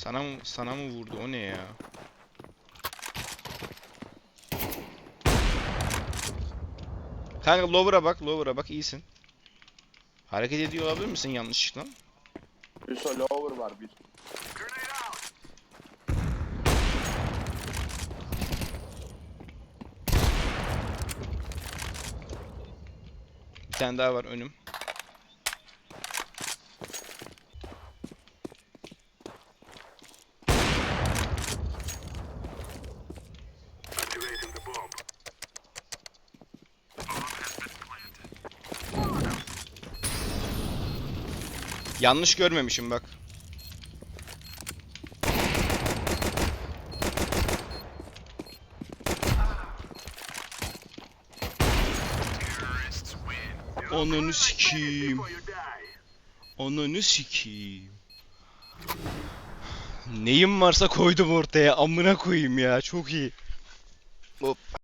Sana mı sana mı vurdu? O ne ya? Kanka lower'a bak, lower'a bak iyisin. Hareket ediyor olabilir misin yanlışlıkla? Hüso lower var bir. Bir tane daha var önüm. Yanlış görmemişim bak. Ananı sikeyim. Ananı sikeyim. Neyim varsa koydum ortaya. Amına koyayım ya. Çok iyi. Oop.